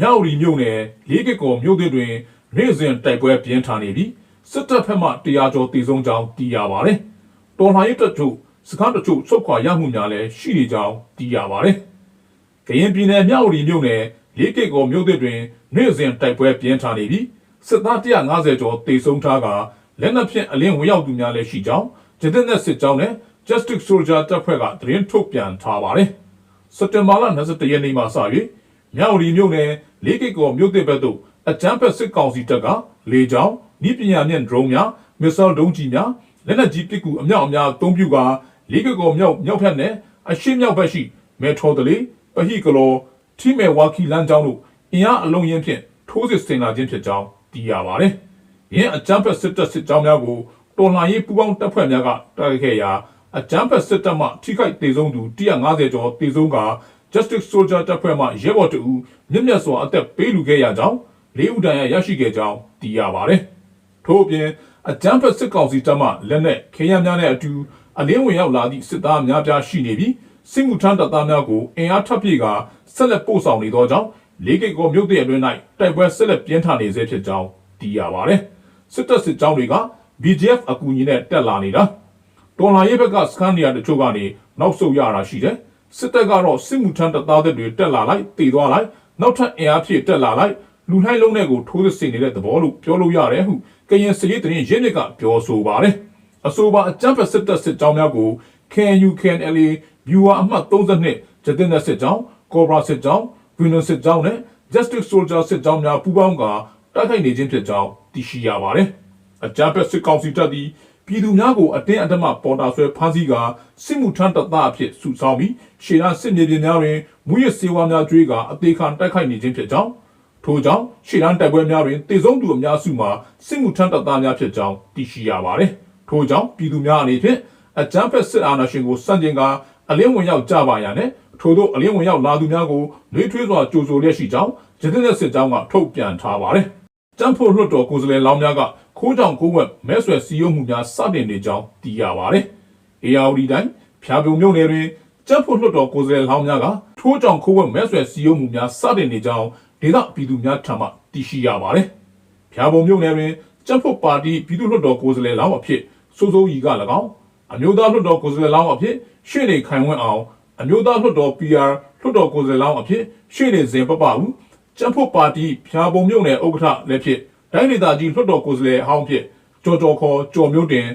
မြောက်ရီမြို့နယ်လေးကကော်မြို့သစ်တွင်နေ့စဉ်တိုက်ပွဲပြင်းထန်နေပြီးစစ်တပ်ဖက်မှတရားကျော်တည်ဆုံးကြောင်းသိရပါတယ်။တော်လှန်ရေးတပ်တို့စကားတချို့ဆုတ်ခွာရမှုများလည်းရှိနေကြောင်းသိရပါတယ်။ကရင်ပြည်နယ်မြောက်ရီမြို့နယ်လေးကကော်မြို့သစ်တွင်နေ့စဉ်တိုက်ပွဲပြင်းထန်နေပြီးစစ်သား150ကျော်တည်ဆုံးထားကလက်နက်ဖြင့်အလင်းဝင်ရောက်သူများလည်းရှိကြောင်းဂျဒင်းနဲ့စစ်ကြောင်းနဲ့ Justice Soldier တပ်ဖွဲ့ကသတင်းထုတ်ပြန်ထားပါတယ်။စက်တင်ဘာလ21ရက်နေ့မှစ၍ မြောက်ရီမြို့နယ်လေးကိတ်ကော်မြို့သစ်ဘက်သို့အကြမ်းဖက်စစ်ကောင်စီတပ်ကလေကြောင်းဤပညာနဲ့ဒရုန်းများမစ်ဆိုလ်ဒုံးကြီးများလက်နက်ကြီးပစ်ကူအမြောက်အများအသုံးပြုကာလေးကိတ်ကော်မြောက်မြောက်ဖက်နဲ့အရှိမြောက်ဘက်ရှိမေထော်တလီပဟိကလောထိမေဝါခီလန်းကျောင်းတို့အင်အားအလုံးရင်းဖြင့်ထိုးစစ်ဆင်လာခြင်းဖြစ်ကြောင်းသိရပါတယ်။ယင်းအကြမ်းဖက်စစ်တပ်စစ်ကြောင်းများကိုတော်လှန်ရေးပူးပေါင်းတပ်ဖွဲ့များကတိုက်ခဲ့ရာအကြမ်းဖက်စစ်တပ်မှထိခိုက်ဒေဆုံးသူ150ကျော်ဒေဆုံးက Justice Soldier တပ်ဖွဲ့မှရဲဘော်တအူမြင့်မြတ်စွာအသက်ပေးလူခဲ့ရကြောင်းလေးဦးတန်ရရရှိခဲ့ကြောင်းသိရပါတယ်။ထို့အပြင်အကြမ်းဖက်စစ်ကောင်စီတပ်မှလက်နက်ခေယံများနဲ့အတူအလင်းဝင်ရောက်လာသည့်စစ်သားများပြားရှိနေပြီးစစ်မှုထမ်းတပ်သားများကိုအင်အားထပ်ပြည့်ကဆက်လက်ပို့ဆောင်နေသောကြောင့်လေးကိတ်ကောမြို့တည့်အတွင်း၌တိုက်ပွဲဆက်လက်ပြင်းထန်နေဆဲဖြစ်ကြောင်းသိရပါတယ်။စစ်တပ်စစ်ကြောင်းတွေက BGF အကူအညီနဲ့တက်လာနေတာတော်လာရေးဘက်ကစကန်နီယာတချို့ကနေနောက်ဆုတ်ရတာရှိတယ် စစ်တပ်ကတော့စစ်မှုထမ်းတပ်သားတွေတက်လာလိုက်တည်သွားလိုက်နောက်ထပ်အင်အားဖြည့်တက်လာလိုက်လူနှိုင်းလုံးတွေကိုထိုးစစ်ဆင်နေတဲ့သဘောလို့ပြောလို့ရတယ်ဟုကရင်စရေးတင်ရင်းမြစ်ကပြောဆိုပါတယ်အဆိုပါအကြမ်းဖက်စစ်တပ်စစ်ကြောင်းများကို KNU KNLA viewer အမှတ်32ကျတဲ့စစ်ကြောင်း Cobra စစ်ကြောင်း Green စစ်ကြောင်းနဲ့ Justice Soldier စစ်ကြောင်းများပူးပေါင်းကတိုက်ခိုက်နေခြင်းဖြစ်ကြောင်းသိရှိရပါတယ်အကြမ်းဖက်စစ်ကောင်စီတပ်သည် ပြည်သူများကိုအတင်းအဓမ္မပေါ်တာဆွဲဖမ်းဆီးကာစစ်မှုထမ်းတပ်သားအဖြစ်စုဆောင်းပြီးရှေ့ရန်စစ်မြေပြင်များတွင်မူရစ်စေဝါများကျွေးကာအသေးခံတိုက်ခိုက်နေခြင်းဖြစ်ကြောင်းထို့ကြောင့်ရှေ့ရန်တိုက်ပွဲများတွင်တည်ဆုံးသူအများစုမှာစစ်မှုထမ်းတပ်သားများဖြစ်ကြောင်းသိရှိရပါသည်ထို့ကြောင့်ပြည်သူများအနေဖြင့်အကြမ်းဖက်စစ်အာဏာရှင်ကိုစန့်ကျင်ကာအလင်းဝင်ရောက်ကြပါရန်နဲ့ထို့သောအလင်းဝင်ရောက်လာသူများကိုနှွေးထွေးစွာကြိုဆိုလျက်ရှိကြောင်းဂျတင်တဲ့စစ်ကြောင်းကထုတ်ပြန်ထားပါတယ်တမ်ဖို့လွှတ်တော်ကိုယ်စားလှယ်လောင်းများက ခိုးကြောင်ခိုးဝက်မဲဆွယ်စီယုံမှုများစတင်နေကြောင်းသိရပါတယ်။ ARD တိုင်းဖြာပုံမြို့နယ်တွင်တမ်ဖို့လွှတ်တော်ကိုယ်စားလှယ်လောင်းများကထိုးကြောင်ခိုးဝက်မဲဆွယ်စီယုံမှုများစတင်နေကြောင်းဒေသပြည်သူများထံမှသိရှိရပါတယ်။ဖြာပုံမြို့နယ်တွင်တမ်ဖို့ပါတီပြည်သူ့လွှတ်တော်ကိုယ်စားလှယ်လောင်းအဖြစ်စိုးစိုးကြီးက၎င်းအမျိုးသားလွှတ်တော်ကိုယ်စားလှယ်လောင်းအဖြစ်ရှေ့နေခိုင်ဝင်းအောင်အမျိုးသားလွှတ်တော် PR လွှတ်တော်ကိုယ်စားလှယ်လောင်းအဖြစ်ရှေ့နေစဉ်ပပဦးကျန်းဖို့ပါတီဖြာပုံမြို့နယ်ဥက္ကဋ္ဌလည်းဖြစ် တိုင်းဒေသကြီးလွှတ်တော်ကိုယ်စားလှယ်အဟောင်းဖြစ်ကြော်ကြော်ခေါ်ကြော်မျိုးတင်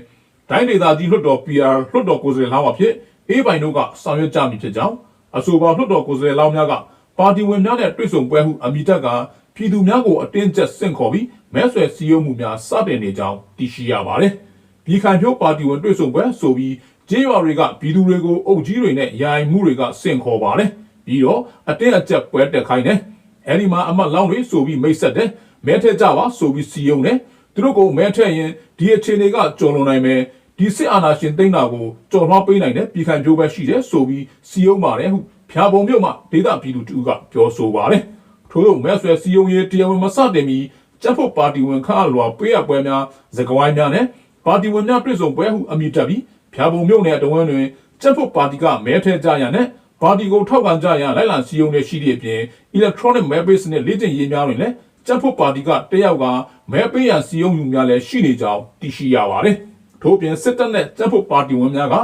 တိုင်းဒေသကြီးလွှတ်တော် PR လွှတ်တော်ကိုယ်စားလှယ်လောင်းအဖြစ်အေးပိုင်တို့ကဆောင်ရွက်ကြမည်ဖြစ်ကြောင်းအဆိုပါလွှတ်တော်ကိုယ်စားလှယ်လောင်းများကပါတီဝင်များနဲ့တွေ့ဆုံပွဲဟုအမိတက်ကပြည်သူများကိုအတင်းကျပ်ဆင့်ခေါ်ပြီးမဲဆွယ်စည်းရုံးမှုများစတင်နေကြောင်းသိရှိရပါတယ်။ပြည်ခိုင်ဖြိုးပါတီဝင်တွေ့ဆုံပွဲဆိုပြီးကျေးရွာတွေကပြည်သူတွေကိုအုပ်ကြီးတွေနဲ့ယာယီမှုတွေကဆင့်ခေါ်ပါတယ်။ပြီးတော့အတင်းအကျပ်ပွဲတက်ခိုင်းတယ်။အဲဒီမှာအမတ်လောင်းတွေဆိုပြီးမိတ်ဆက်တယ်။ မဲထက်ကြပါဆိုပြီးစီယုံတယ်။သူတို့ကမဲထက်ရင်ဒီအခြေအနေကကြုံလွန်နိုင်မယ်။ဒီစစ်အာဏာရှင်သိမ်းတာကိုကြော်လွှားပေးနိုင်တဲ့ပြည်ခိုင်ဖြိုးပဲရှိတယ်ဆိုပြီးစီယုံပါတယ်ဟုဖျာပုံမြို့မှာဒေသပြည်သူတူကပြောဆိုပါတယ်။ထို့သောမဲဆွဲစီယုံရေးတရားဝင်မစတင်မီကျပ်ဖို့ပါတီဝင်ခန့်အလွာပေးရပွဲများစကဝိုင်းများနဲ့ပါတီဝင်များတွေ့ဆုံပွဲဟုအမည်တက်ပြီးဖျာပုံမြို့နယ်တဝန်းတွင်ကျပ်ဖို့ပါတီကမဲထဲကြရတဲ့ပါတီကိုထောက်ခံကြရန်လိုက်လံစည်းရုံးနေရှိတဲ့အပြင် electronic mail base နဲ့လေ့ကျင့်ရေးများတွင်လည်း ကျပ်ဖို့ပါတီကတက်ရောက်ကမဲပေးရန်စည်းရုံးမှုများလည်းရှိနေကြောင်းသိရှိရပါတယ်။ထို့ပြင်စစ်တပ်နဲ့ကျပ်ဖို့ပါတီဝင်များက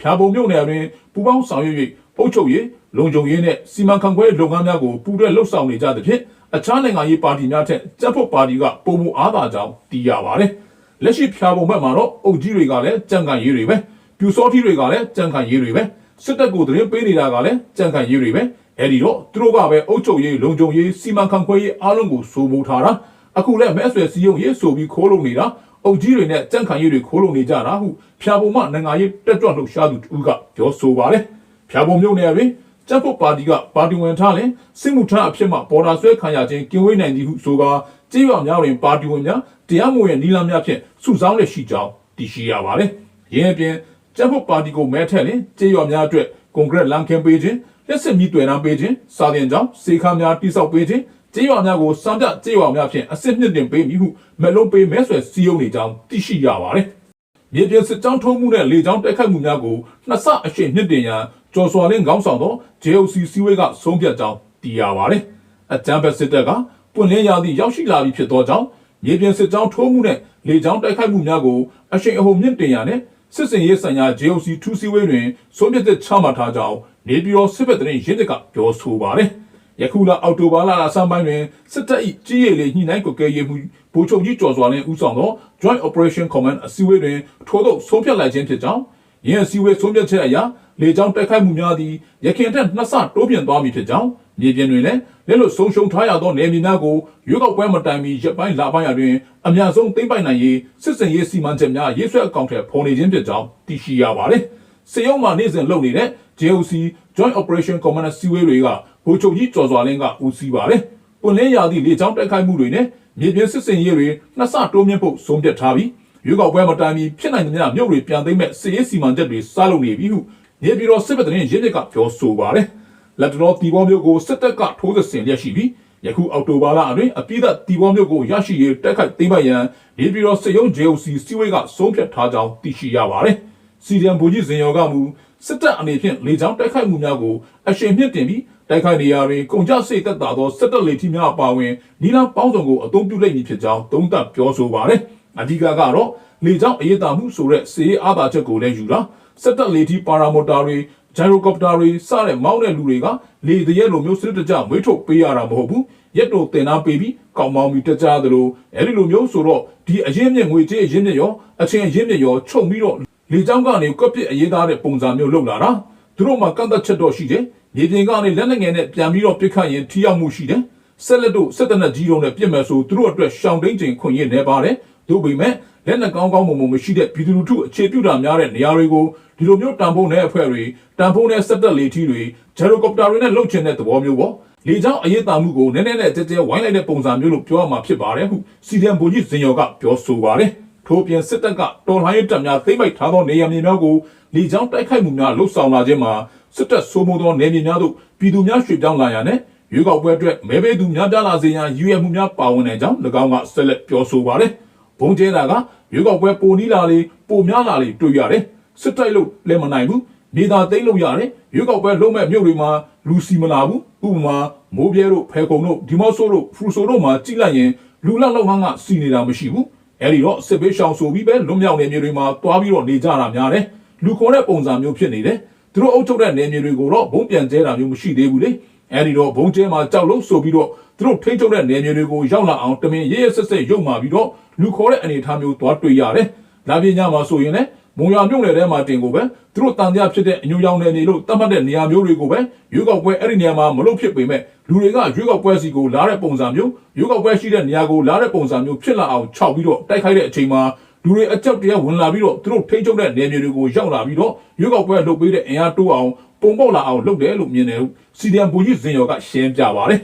ဖျာပုံမြို့နယ်တွင်ပူးပေါင်းဆောင်ရွက်၍အုပ်ချုပ်ရေးလုံခြုံရေးနဲ့စီမံခန့်ခွဲလုပ်ငန်းများကိုပူးတွဲလှုပ်ဆောင်နေကြသဖြင့်အခြားနိုင်ငံရေးပါတီများထက်ကျပ်ဖို့ပါတီကပုံမှုအားသာကြောင်းသိရပါတယ်။လက်ရှိဖျာပုံဘက်မှာတော့အုပ်ကြီးတွေကလည်းကြံ့ကန်ရေးတွေပဲပြူစောထီတွေကလည်းကြံ့ကန်ရေးတွေပဲ စစ်တပ်ကိုသတင်းပေးနေတာကလည်းကြံ့ကန်ရေးတွေပဲအဲ့ဒီတော့သူတို့ကပဲအုပ်ချုပ်ရေးလုံခြုံရေးစီမံခန့်ခွဲရေးအားလုံးကိုစိုးမိုးထားတာအခုလည်းမဲဆွယ်စည်းရုံးရေးဆိုပြီးခိုးလုံနေတာအုပ်ကြီးတွေနဲ့ကြံ့ခိုင်ရေးတွေခိုးလုံနေကြတာဟုဖျာပုံမှနိုင်ငံရေးတက်ကြွလှုပ်ရှားသူတူကပြောဆိုပါတယ်ဖျာပုံမြို့နယ်တွင်ကျပ်ဖို့ပါတီကပါတီဝင်ထားရင်စစ်မှုထမ်းအဖြစ်မှပေါ်တာဆွဲခံရခြင်းကင်းဝေးနိုင်သည်ဟုဆိုကာကြေးရွာများတွင်ပါတီဝင်များတရားမဝင်နီလာများဖြင့်စုဆောင်းလက်ရှိကြောင်းတည်ရှိရပါတယ်။ရင်းအပြင် ကျပ်ဖို့ပါတီကိုမဲထက်ရင်ကြေးရွာများအတွက်ကွန်ကရစ်လန်ကင်ပေးခြင်းလက်စစ်မီတွေ့ရန်ပေးခြင်းစာတင်ကြောင်းစေခါများတိစောက်ပေးခြင်းကြေးရွာများကိုစံပြကြေးရွာများဖြင့်အစ်စ်မြင့်တင်ပေးမည်ဟုမလုံးပေးမဲဆွယ်စီယုံနေကြောင်းသိရှိရပါတယ်။မြေပြင်စစ်ကြောင်းထုံးမှုနဲ့လေကြောင်းတိုက်ခိုက်မှုများကိုနှစ်ဆအရှိန်မြင့်တင်ရန်ကျော်စွာလင်းခေါင်းဆောင်သော JOC စီဝေးကဆုံးဖြတ်ကြောင်းသိရပါတယ်။အကြမ်းဖက်စစ်တပ်ကပွင့်လင်းရာသည့်ရောက်ရှိလာပြီဖြစ်သောကြောင့်မြေပြင်စစ်ကြောင်းထိုးမှုနဲ့လေကြောင်းတိုက်ခိုက်မှုများကိုအရှိန်အဟုန်မြင့်တင်ရတဲ့ စစ်စင်ရေးဆိုင်ရာ JOC ထူးစီဝေးတွင်ဆုံးဖြတ်ချက်ချမှတ်ထားကြောင်းနေပြည်တော်စစ်ဘက်သတင်းရင်းတပ်ကပြောဆိုပါတယ်။ယခုလအောက်တိုဘာလအစပိုင်းတွင်စစ်တပ်၏ကြီးရည်လေညှိနှိုင်းကွက်ကဲရေးမှုဗိုလ်ချုပ်ကြီးကျော်စွာလင်းဦးဆောင်သော Joint Operation Command အစည်းအဝေးတွင်ထို့သို့ဆုံးဖြတ်လိုက်ခြင်းဖြစ်ကြောင်းယင်းအစည်းအဝေးဆုံးဖြတ်ချက်အရလေကြောင်းတိုက်ခိုက်မှုများသည်ရခိုင်ထက်နှစ်ဆတိုးပြင်းသွားမည်ဖြစ်ကြောင်း မြေပြင်တွင်လည်းလက်လွတ်ဆုံးရှုံးထားရသောနယ်မြေများကိုရွေးကောက်ပွဲမတိုင်မီရပ်ပိုင်းလပိုင်းရာတွင်အများဆုံးသိမ့်ပိုက်နိုင်ရေးစစ်စင်ရေးစီမံချက်များရေးဆွဲအကောင့်ထဲပေါ်နေခြင်းဖြစ်ကြောင်းသိရှိရပါတယ်။စေယုံမှနေ့စဉ်လုပ်နေတဲ့ JOC Joint Operation Command စီဝေးတွေကဗိုလ်ချုပ်ကြီးကျော်စွာလင်းကဦးစီးပါတယ်။ပွင့်လင်းရာသည့်လေကြောင်းတိုက်ခိုက်မှုတွေနဲ့မြေပြင်စစ်စင်ရေးတွေနှစ်ဆတိုးမြင့်ဖို့ဆုံးဖြတ်ထားပြီးရွေးကောက်ပွဲမတိုင်မီဖြစ်နိုင်သမျှမြို့တွေပြန်သိမ်းမဲ့စစ်ရေးစီမံချက်တွေစလုပ်နေပြီဟုနေပြည်တော်စစ်ဘက်သတင်းရင်းမြစ်ကပြောဆိုပါတယ်။ လက်တော်တီဘောမျိုးကိုစစ်တပ်ကထိုးစစ်ဆင်လျက်ရှိပြီးယခုအောက်တိုဘာလအတွင်းအပြည့်သက်တီဘောမျိုးကိုရရှိရေးတက်ခိုက်သိမ်းပိုက်ရန်နေပြည်တော်စစ်ရုံး JOC စီဝေးကဆုံးဖြတ်ထားကြောင်းသိရှိရပါတယ်။စီဒီအမ်ဘူကြီးစင်ရော်ကမူစစ်တပ်အနေဖြင့်လေကြောင်းတိုက်ခိုက်မှုများကိုအရှိန်မြင့်တင်ပြီးတိုက်ခိုက်နေရာတွင်ကုန်ကြစိတ်သက်သာသောစစ်တပ်လေထီများအပါအဝင်နီလာပေါင်းစုံကိုအသုံးပြုလိုက်မည်ဖြစ်ကြောင်းသုံးသပ်ပြောဆိုပါတယ်။အဓိကကတော့လေကြောင်းအရေးတာမှုဆိုတဲ့စီရေးအားသာချက်ကိုလည်းယူတာစစ်တပ်လေထီပါရာမိုတာတွေ ဂျိုင်ရိုကော်ပတာတွေစတဲ့မောင်းတဲ့လူတွေကလေတရက်လိုမျိုးစစ်တကြမွေးထုတ်ပေးရတာမဟုတ်ဘူးရက်တို့တင်သားပေးပြီးကောင်းမောင်းပြီးတကြသလိုအဲ့ဒီလိုမျိုးဆိုတော့ဒီအရင်မြင့်ငွေကြေးအရင်မြင့်ရောအချင်းအရင်မြင့်ရောချုပ်ပြီးတော့လေကြောင်းကနေကွက်ပစ်အရေးသားတဲ့ပုံစံမျိုးလုပ်လာတာသူတို့မှကန့်သက်ချက်တော့ရှိတယ်မြေပြင်ကနေလက်နဲ့ငယ်နဲ့ပြန်ပြီးတော့ပြစ်ခတ်ရင်ထိရောက်မှုရှိတယ်ဆက်လက်တို့စစ်တနက်ကြီးလုံးနဲ့ပြစ်မယ်ဆိုသူတို့အတွက်ရှောင်တိန်ချိန်ခွင့်ရနေပါတယ် တို့ပေမဲ့လက်နက်ကောင်းကောင်းမုံမုံမရှိတဲ့ပြည်သူလူထုအခြေပြုတာများတဲ့နေရာတွေကိုဒီလိုမျိုးတန်ဖိုးနဲ့အဖွဲ့တွေတန်ဖိုးနဲ့စက်တက်လေထီတွေဂျယ်ရိုကော်ပတာတွေနဲ့လှုပ်ချင်တဲ့သဘောမျိုးပေါ့လေကြောင်းအရေးတာမှုကိုနည်းနည်းနဲ့ကြဲကြဲဝိုင်းလိုက်တဲ့ပုံစံမျိုးလို့ပြောရမှာဖြစ်ပါတယ်ဟုစီဒီအမ်ဘူကြီးဇင်ယော်ကပြောဆိုပါတယ်ထို့ပြင်စစ်တပ်ကတော်လှန်ရေးတပ်များသိမ့်ပိုက်ထားသောနေရာမြေများကိုလေကြောင်းတိုက်ခိုက်မှုများလှုပ်ဆောင်လာခြင်းမှာစစ်တပ်စိုးမိုးသောနေမြေများသို့ပြည်သူများရွှေ့ပြောင်းလာရတဲ့ရွေးကောက်ပွဲအတွက်မဲပေးသူများပြားလာစေရန်ရည်ရွယ်မှုများပါဝင်တဲ့အကြောင်း၎င်းကဆက်လက်ပြောဆိုပါတယ်။ ဘုံကျဲတာကရွေးကောက်ပွဲပိုနီးလာလေပိုများလာလေတွေ့ရတယ်။စစ်တိုက်လို့လည်းမနိုင်ဘူး။နေသာသိမ့်လို့ရတယ်။ရွေးကောက်ပွဲလုံးမဲ့မြို့တွေမှာလူစီမလာဘူး။ဥပမာမိုးပြဲတို့ဖဲကုံတို့ဒီမော့ဆိုတို့ဖရူဆိုတို့မှာကြည့်လိုက်ရင်လူလောက်လောက်ဟန်းကစီနေတာမရှိဘူး။အဲဒီတော့စစ်ဘေးရှောင်ဆိုပြီးပဲလွတ်မြောက်နေမျိုးတွေမှာတွားပြီးတော့နေကြတာများတယ်။လူခေါ်တဲ့ပုံစံမျိုးဖြစ်နေတယ်။သူတို့အုပ်ချုပ်တဲ့နေမျိုးတွေကိုတော့ဘုံပြန်ကျဲတာမျိုးမရှိသေးဘူးလေ။ အဲဒီတော့ဘုံကျဲမှာကြောက်လို့ဆိုပြီးတော့သူတို့ထိန်းချုပ်တဲ့နေမျိုးတွေကိုရောက်လာအောင်တမင်ရဲရဲဆက်ဆက်ရုပ်မာပြီးတော့လူခေါ်တဲ့အနေအထားမျိုးတွားတွေ့ရတယ်။လာပြညမှာဆိုရင်လည်းမုံရမြုံနယ်ထဲမှာတင်ကိုပဲသူတို့တန်တရားဖြစ်တဲ့အညူရောင်နယ်နေလို့တတ်မှတ်တဲ့နေရာမျိုးတွေကိုပဲရွေးကောက်ပွဲအဲ့ဒီနေရာမှာမလုပ်ဖြစ်ပေမဲ့လူတွေကရွေးကောက်ပွဲစီကိုလာတဲ့ပုံစံမျိုးရွေးကောက်ပွဲရှိတဲ့နေရာကိုလာတဲ့ပုံစံမျိုးဖြစ်လာအောင်ခြောက်ပြီးတော့တိုက်ခိုက်တဲ့အချိန်မှာလူတွေအကြောက်တရားဝင်လာပြီးတော့သူတို့ထိန်းချုပ်တဲ့နေမြေတွေကိုရောက်လာပြီးတော့ရွေးကောက်ပွဲလုပ်ပေးတဲ့အင်အားတိုးအောင်ပုံပေါက်လာအောင်လုပ်တယ်လို့မြင်တယ်စီဒီအမ်ဘူကြီးဇင်ရော်ကရှင်းပြပါတယ်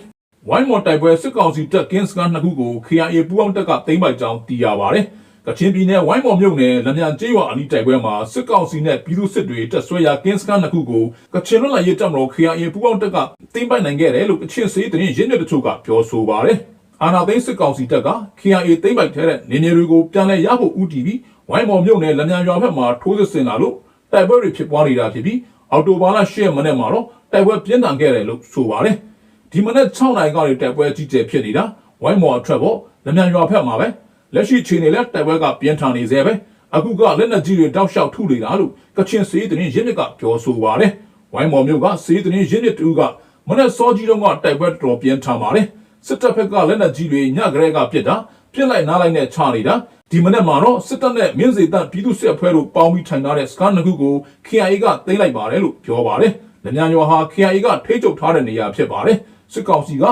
ဝိုင်းမော်တိုက်ပွဲစစ်ကောင်စီတပ်ကင်းစကန်နှစ်ခုကို KIA ပူးပေါင်းတပ်ကသိမ်းပိုက်ကြောင်းသိရပါတယ်။ကချင်ပြည်နယ်ဝိုင်းမော်မြို့နယ်လမြန်ကျေးရွာအနီးတိုက်ပွဲမှာစစ်ကောင်စီနဲ့ပြည်သူစစ်တွေတပ်ဆွဲရာကင်းစကန်နှစ်ခုကိုကချင်လွတ်လပ်ရေးတပ်မတော် KIA ပူးပေါင်းတပ်ကသိမ်းပိုက်နိုင်ခဲ့တယ်လို့ကချင်စေးသတင်းရင်းမြစ်တချို့ကပြောဆိုပါတယ်။အာနာသိန်းစစ်ကောင်စီတပ်က KIA သိမ်းပိုက်ထဲတဲ့နေမြေတွေကိုပြန်လည်ရဖို့ဦးတည်ပြီးဝိုင်းမော်မြို့နယ်လမြန်ရွာဘက်မှာထိုးစစ်ဆင်လာလို့တိုက်ပွဲတွေဖြစ်ပွားနေတာဖြစ်ပြီး အော်တိုဘာလ10ရက်နေ့မှာတော့တိုက်ပွဲပြင်းထန်ခဲ့တယ်လို့ဆိုပါတယ်။ဒီမနေ့6နိုင်ကနေတိုက်ပွဲကြီးကျယ်ဖြစ်နေတာဝိုင်းမော်အထက်ပေါ့လက်မြန်ရွာဖက်မှာပဲလက်ရှိချိန်နေလဲတိုက်ပွဲကပြင်းထန်နေသေးပဲအခုကလက်နက်ကြီးတွေတောက်လျှောက်ထုနေတာလို့ကချင်စေးတင်းရင်းမြစ်ကပြောဆိုပါတယ်ဝိုင်းမော်မြို့ကစေးတင်းရင်းမြစ်တူကမနေ့စောကြီးတုန်းကတိုက်ပွဲတော်ပြင်းထန်ပါတယ်စစ်တပ်ဖက်ကလက်နက်ကြီးတွေညကလေးကပြစ်တာ ပြစ်လိုက်နားလိုက်နဲ့ချနေတာဒီမနေ့မှာတော့စစ်တပ်နဲ့မြင်းစေတပ်ပြည်သူ့စစ်အဖွဲ့တို့ပေါင်းပြီးထိုင်ထားတဲ့စကားနှစ်ခုကို KIA ကသိမ်းလိုက်ပါတယ်လို့ပြောပါတယ်။လက်မြန်ရွာဟာ KIA ကထိချုပ်ထားတဲ့နေရာဖြစ်ပါတယ်။စစ်ကောင်စီကဩ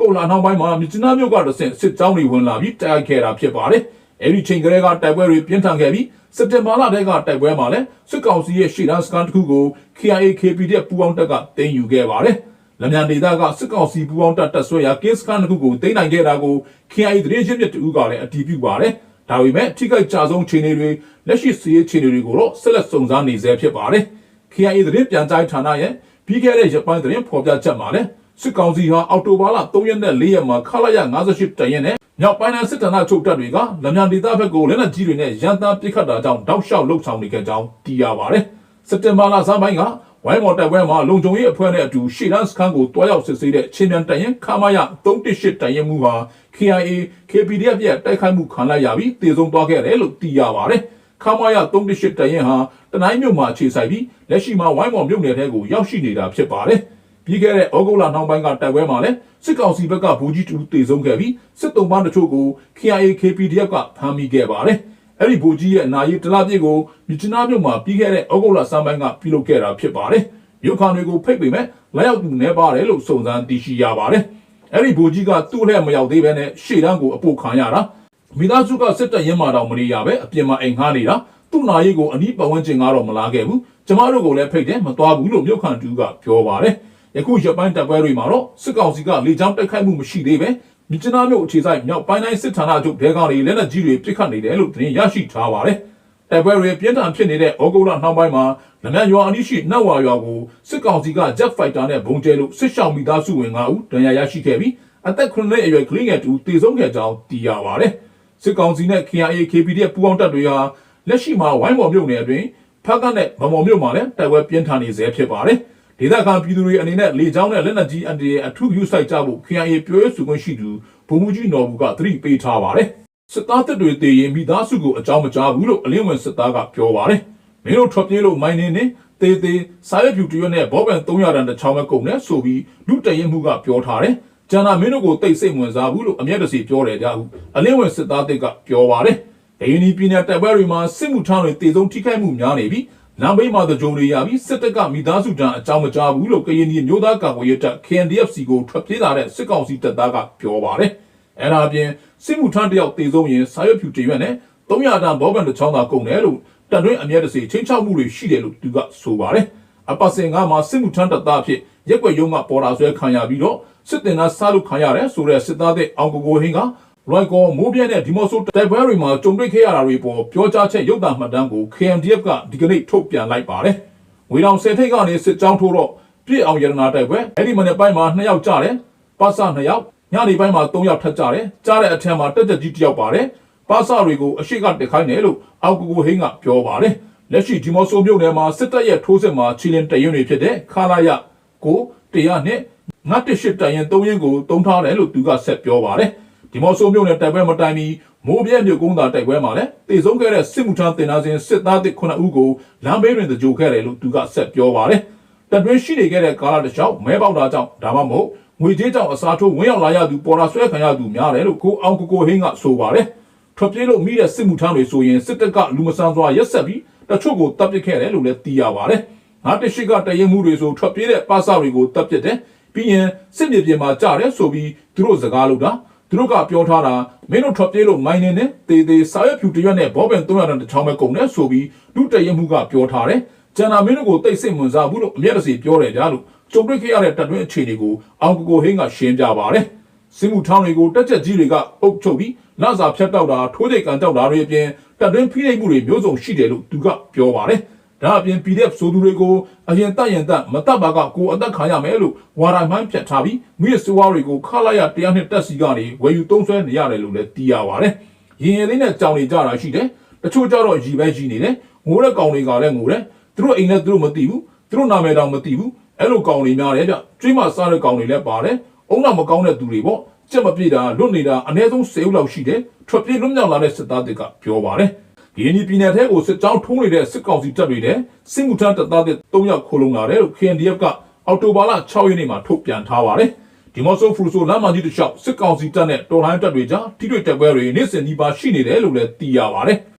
ဂုတ်လနောက်ပိုင်းမှာမြစ်ချနာမြို့ကတဆင့်စစ်ကြောင်းတွေဝင်လာပြီးတိုက်ခဲ့တာဖြစ်ပါတယ်။အဲဒီချိန်ကလေးကတိုက်ပွဲတွေပြင်းထန်ခဲ့ပြီးစက်တင်ဘာလတည်းကတိုက်ပွဲမှာလည်းစစ်ကောင်စီရဲ့ရှေ့တန်းစကန်တစ်ခုကို KIA KPDF ပူးပေါင်းတပ်ကတင်ယူခဲ့ပါတယ်။ လက်မြန်ဒေသကစစ်ကောင်စီပူးပေါင်းတပ်တပ်ဆွဲရာကင်းစကန်တစ်ခုကိုတင်နိုင်ခဲ့တာကို KIA သတင်းရင်းမြစ်တူကလည်းအတည်ပြုပါတယ်။ဒါပေမဲ့ထိခိုက်ကြဆုံးခြေနေတွေလက်ရှိစီးရေးခြေနေတွေကိုတော့ဆက်လက်စုံစမ်းနေဆဲဖြစ်ပါတယ်။ KIA သတင်းပြန်ကြားဌာနရဲ့ပြီးခဲ့တဲ့ရက်ပိုင်းသတင်းဖော်ပြချက်မှာလည်းစစ်ကောင်စီဟာအောက်တိုဘာလ3ရက်နဲ့4ရက်မှာခလာရ58တရင်နဲ့မြောက်ပိုင်းနယ်စစ်တပ်နာချုပ်တပ်တွေကလမြန်ဒေသဘက်ကိုလက်နက်ကြီးတွေနဲ့ရန်သားပစ်ခတ်တာကြောင့်တောက်လျှောက်လှုပ်ဆောင်နေကြကြောင်းသိရပါတယ်။စက်တင်ဘာလဆန်းပိုင်းက ဝဝိုင်းမော်တပ်ပွဲမှာလုံခြုံရေးအဖွဲ့နဲ့အတူရှေ့တန်းစခန်းကိုတွားရောက်စစ်ဆေးတဲ့ချင်းမြန်တိုင်ရင်ခမာယ318တိုင်ရင်မှုဟာ KIA KPDF ရဲ့တိုက်ခိုက်မှုခံလိုက်ရပြီးတည်ဆုံသွားခဲ့တယ်လို့သိရပါတယ်။ခမာယ318တိုင်ရင်ဟာတနိုင်းမြို့မှာအခြေစိုက်ပြီးလက်ရှိမှာဝိုင်းမော်မြို့နယ်ထဲကိုရောက်ရှိနေတာဖြစ်ပါတယ်။ပြီးခဲ့တဲ့ဩဂုတ်လနောက်ပိုင်းကတိုက်ပွဲမှာလည်းစစ်ကောင်စီဘက်ကဘူကြီးတူတည်ဆုံခဲ့ပြီးစစ်တုံးပန်းတချို့ကို KIA KPDF ကဖမ်းမိခဲ့ပါတယ်။ အဲ့ဒီဘူကြီးရဲ့အနာရီတလားပြည့်ကိုမြစ်ချနာမြို့မှာပြီးခဲ့တဲ့ဩဂုတ်လစမ်းပိုင်းကပြုလုပ်ခဲ့တာဖြစ်ပါတယ်။မြို့ခံတွေကိုဖိတ်ပေမဲ့လက်ရောက်သူနေပါတယ်လို့စုံစမ်းသိရှိရပါတယ်။အဲ့ဒီဘူကြီးကသူ့လက်မရောက်သေးဘဲနဲ့ရှေ့တန်းကိုအပို့ခံရတာမိသားစုကစစ်တပ်ရင်းမာတော်မနေရပဲအပြင်မှာအိမ်ငှားနေတာသူ့နာရီကိုအနီးပတ်ဝန်းကျင်ကတော့မလာခဲ့ဘူးကျမတို့ကိုလည်းဖိတ်တယ်မသွားဘူးလို့မြို့ခံတူကပြောပါတယ်ယခုရပိုင်းတပ်ပွဲတွေမှာတော့စစ်ကောင်စီကလေကြောင်းတိုက်ခိုက်မှုမရှိသေးပဲ မြစ်ချနာမြို့အခြေဆိုင်မြောက်ပိုင်းတိုင်းစစ်ဌာနချုပ်ဒေကောင်တွေလက်နက်ကြီးတွေပစ်ခတ်နေတယ်လို့သတင်းရရှိထားပါတယ်တိုက်ပွဲတွေပြင်းထန်ဖြစ်နေတဲ့ဩဂုတ်လနောက်ပိုင်းမှာလမ်းရွာအနီးရှိနှက်ဝါရွာကိုစစ်ကောင်စီက Jet Fighter နဲ့ဘုံကျဲလို့စစ်ရှောင်မိသားစုဝင်9ဦးဒဏ်ရာရရှိခဲ့ပြီးအသက်9နှစ်အရွယ်ကလေးငယ်တူတည်ဆုံးခဲ့ကြောင်းသိရပါတယ်။စစ်ကောင်စီနဲ့ KIA KPDF ပူးပေါင်းတပ်တွေဟာလက်ရှိမှာဝိုင်းမော်မြို့နယ်အတွင်းဖက်ကနဲ့ဗမော်မြို့မှာလည်းတိုက်ပွဲပြင်းထန်နေဆဲဖြစ်ပါတယ်။ ဒေသခံပြည်သူတွေအနေနဲ့လေကြောင်းနဲ့လက်နက်ကြီးအန်တီရဲ့အထုယူဆိုင်ကြဖို့ KIA ပြောရေးဆိုခွင့်ရှိသူဗိုလ်မှူးကြီးနော်ဘူးကသတိပေးထားပါတယ်။စစ်သားတပ်တွေတည်ရင်မိသားစုကိုအကြောင်းမကြားဘူးလို့အလင်းဝင်စစ်သားကပြောပါတယ်။မင်းတို့ထွက်ပြေးလို့မိုင်းနေနေတေးသေးစားရပြူတရွတ်နဲ့ဘောပန်300တန်တစ်ချောင်းပဲကုန်နဲ့ဆိုပြီးလူတရင်မှုကပြောထားတယ်။ကျန်တာမင်းတို့ကိုတိတ်ဆိတ်ဝင်စားဘူးလို့အမျက်တစီပြောတယ်ကြဘူး။အလင်းဝင်စစ်သားတိတ်ကပြောပါတယ်။အရင်ဒီပြည်နယ်တပ်ပွဲတွေမှာစစ်မှုထမ်းတွေတည်ဆုံးထိခိုက်မှုများနေပြီး လမ်းဘေးမှာတကြုံတွေရပြီးစစ်တပ်ကမိသားစုတန်းအကြောင်းမကြားဘူးလို့ကရင်ပြည်မျိုးသားကာကွယ်ရေးတပ် KNDFC ကိုထွက်ပြေးလာတဲ့စစ်ကောင်စီတပ်သားကပြောပါတယ်။အဲဒါအပြင်စစ်မှုထမ်းတယောက်တည်ဆုံးရင်စာရွက်ဖြူတရွတ်နဲ့300တန်ဘောပန်တစ်ချောင်းသာကုန်တယ်လို့တန်တွင်းအမျက်တစီချင်းချောက်မှုတွေရှိတယ်လို့သူကဆိုပါတယ်။အပတ်စဉ်ကမှာစစ်မှုထမ်းတပ်သားအဖြစ်ရက်ွက်ရုံးကပေါ်လာဆွဲခံရပြီးတော့စစ်တင်သားစားလို့ခံရတယ်ဆိုတဲ့စစ်သားတဲ့အောင်ကိုကိုဟင်းက ရိုက်ကောမိုးပြဲတဲ့ဒီမော့ဆိုတိုက်ပွဲတွေမှာကြုံတွေ့ခဲ့ရတာတွေပေါ်ပြောကြားချက်ရုပ်သံမှတ်တမ်းကို KMDF ကဒီကနေ့ထုတ်ပြန်လိုက်ပါတယ်။ဝေတောင်ဆယ်ထိတ်ကနေစစ်ကြောင်းထိုးတော့ပြည့်အောင်ရတနာတိုက်ပွဲအဲ့ဒီမနေ့ပိုင်းမှာ2ယောက်ကြတယ်။ပါစ2ယောက်ညနေပိုင်းမှာ3ယောက်ထပ်ကြတယ်။ကြားတဲ့အထက်မှာတက်တက်ကြီး1ယောက်ပါတယ်။ပါစတွေကိုအရှိကတက်ခိုင်းတယ်လို့အောက်ကိုကိုဟင်းကပြောပါတယ်။လက်ရှိဒီမော့ဆိုမြို့နယ်မှာစစ်တပ်ရဲ့ထိုးစစ်မှာချီလင်တရွန်းတွေဖြစ်တဲ့ခလာရကိုတရားနဲ့ငတ်တရှိတရင်3ရင်ကိုတုံးထားတယ်လို့သူကဆက်ပြောပါတယ်။ ဒီမော့ဆိုမြို့နယ်တိုက်ပွဲမတိုင်မီမိုးပြဲမြို့ကုန်းသာတိုက်ပွဲမှာလည်းတည်ဆုံးခဲ့တဲ့စစ်မှုထမ်းတင်သားစဉ်စစ်သားတစ်9ဦးကိုလမ်းဘေးတွင်တကြိုခဲ့တယ်လို့သူကဆက်ပြောပါတယ်။တပ်တွင်းရှိနေခဲ့တဲ့ကာလတစ်လျှောက်မဲပေါက်တာကြောင့်ဒါမှမဟုတ်ငွေကြေးကြောင့်အစားထိုးဝင်းရောက်လာရသူပေါ်လာဆွဲခံရသူများတယ်လို့ကိုအောင်ကိုကိုဟင်းကဆိုပါတယ်။ထွက်ပြေးလို့မိတဲ့စစ်မှုထမ်းတွေဆိုရင်စစ်တပ်ကလူမဆန်စွာရက်ဆက်ပြီးတချို့ကိုတပ်ပစ်ခဲ့တယ်လို့လည်းသိရပါတယ်။ငါတရှိကတရင်မှုတွေဆိုထွက်ပြေးတဲ့ပါစတွေကိုတပ်ပစ်တယ်။ပြီးရင်စစ်မြေပြင်မှာကြတယ်ဆိုပြီးသူတို့စကားလုပ်တာ သူတို့ကပြောထားတာမင်းတို့ထွက်ပြေးလို့မိုင်းနေနဲ့တေးသေးစာရွက်ဖြူတရွက်နဲ့ဘောပင်300တန်တစ်ချောင်းပဲကုန်တယ်ဆိုပြီးလူတရင်မှုကပြောထားတယ်။ကျန်တာမင်းတို့ကိုတိတ်ဆိတ်ဝင်စားဘူးလို့အမျက်တစီပြောတယ်ကြားလို့ကြုံတွေ့ခဲ့ရတဲ့တပ်တွင်းအခြေအနေကိုအောင်ကိုကိုဟင်းကရှင်းပြပါတယ်။စစ်မှုထောင်းတွေကိုတက်ချက်ကြီးတွေကအုပ်ချုပ်ပြီးလစာဖြတ်တောက်တာထိုးစိတ်ကန်တောက်တာတွေအပြင်တပ်တွင်းဖိနှိပ်မှုတွေမျိုးစုံရှိတယ်လို့သူကပြောပါတယ်။ ဒါအပြင် PDF ဆိုသူတွေကိုအရင်တတ်ရင်တတ်မတတ်ပါကကိုအသက်ခံရမယ်လို့ဝါရမှန်းဖြတ်ထားပြီးမိရစဝါတွေကိုခလာရတရားနှစ်တက်စီကနေဝယ်ယူသုံးဆွဲနေရတယ်လို့လည်းသိရပါတယ်။ရင်ရည်လေးနဲ့ကြောင်နေကြတာရှိတယ်။တချို့ကြတော့ရီပဲကြီးနေတယ်။ငိုးတဲ့ကောင်တွေကလည်းငိုတယ်။သူတို့အိမ်နဲ့သူတို့မသိဘူး။သူတို့နာမည်တောင်မသိဘူး။အဲ့လိုကောင်တွေများတယ်ဗျ။ကျွေးမစားတဲ့ကောင်တွေလည်းပါတယ်။အုံနောက်မကောင်းတဲ့သူတွေပေါ့။ကြက်မပြေတာလွတ်နေတာအနည်းဆုံး10ဦးလောက်ရှိတယ်။ထွက်ပြေးလွတ်မြောက်လာတဲ့စစ်သားတွေကပြောပါတယ်။ ဒီနီပြည်နယ်ထဲကိုစစ်ကြောင်းထိုးနေတဲ့စစ်ကောင်စီတပ်တွေနဲ့စစ်မှုထမ်းတပ်သားတွေ၃ယောက်ခိုးလုံလာတယ်လို့ KNDF ကအော်တိုဘာလ6ရက်နေ့မှာထုတ်ပြန်ထားပါတယ်။ဒီမော့ဆိုဖရူဆိုလမ်းမကြီးတစ်လျှောက်စစ်ကောင်စီတပ်နဲ့တော်လှန်တပ်တွေကြားထိတွေ့တပ်ပွဲတွေနေ့စဉ်ဒီပါရှိနေတယ်လို့လည်းသိရပါတယ်။